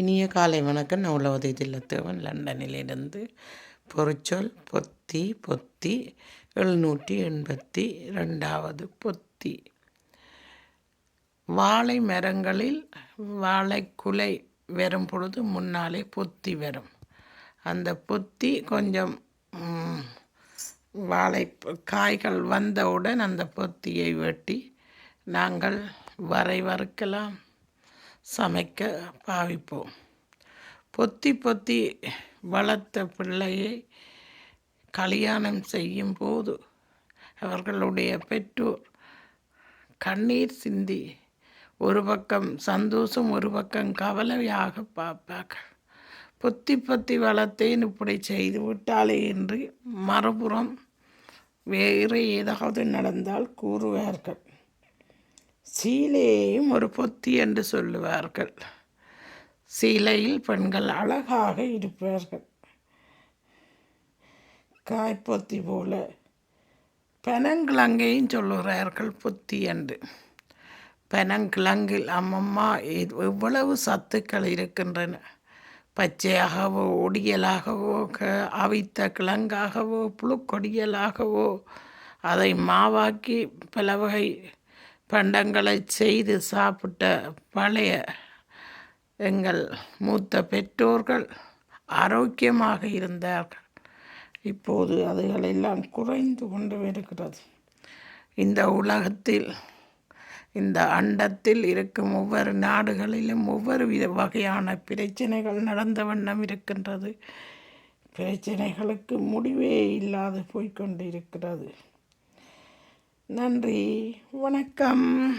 இனிய காலை வணக்கம். நான் உலகதை தில்லத்தேவன் லண்டனிலிருந்து பொறிச்சொல் பொத்தி பொத்தி எழுநூற்றி எண்பத்தி ரெண்டாவது பொத்தி. வாழை மரங்களில் வாழைக்குலை வரும் பொழுது முன்னாலே பொத்தி வரும் அந்த பொத்தி கொஞ்சம் வாழை காய்கள் வந்தவுடன் அந்த பொத்தியை வெட்டி நாங்கள் வரை வறுக்கலாம். சமைக்க பாவிப்போம். பொத்தி பொத்தி வளர்த்த பிள்ளையை கல்யாணம் செய்யும் போது அவர்களுடைய பெற்றோர் கண்ணீர் சிந்தி ஒரு பக்கம் சந்தோஷம் ஒரு பக்கம் கவலையாக பார்ப்பார்கள். பொத்தி பொத்தி வளர்த்தேன் இப்படி செய்து விட்டாலே என்று மறுபுறம் வேறு ஏதாவது நடந்தால் கூறுவார்கள். சீலையையும் ஒரு பொத்தி என்று சொல்லுவார்கள். சீலையில் பெண்கள் அழகாக இருப்பார்கள். காய்பொத்தி போல பெனங்கிழங்கையும் சொல்லுகிறார்கள் பொத்தி என்று. பெனங்கிழங்கில் அம்மம்மா எவ்வளவு சத்துக்கள் இருக்கின்றன. பச்சையாகவோ ஒடியலாகவோ க அவித்த கிழங்காகவோ புழுக்கொடியலாகவோ அதை மாவாக்கி பல வகை பண்டங்களை செய்து சாப்பிட்ட பழைய எங்கள் மூத்த பெற்றோர்கள் ஆரோக்கியமாக இருந்தார்கள். இப்போது அதுகளெல்லாம் குறைந்து கொண்டு வருகிறது இந்த உலகத்தில் இந்த அண்டத்தில் இருக்கும் ஒவ்வொரு நாடுகளிலும் ஒவ்வொரு வித வகையான பிரச்சனைகள் நடந்த வண்ணம் இருக்கின்றது. பிரச்சனைகளுக்கு முடிவே இல்லாது போய்கொண்டிருக்கிறது நன்றி. வணக்கம்.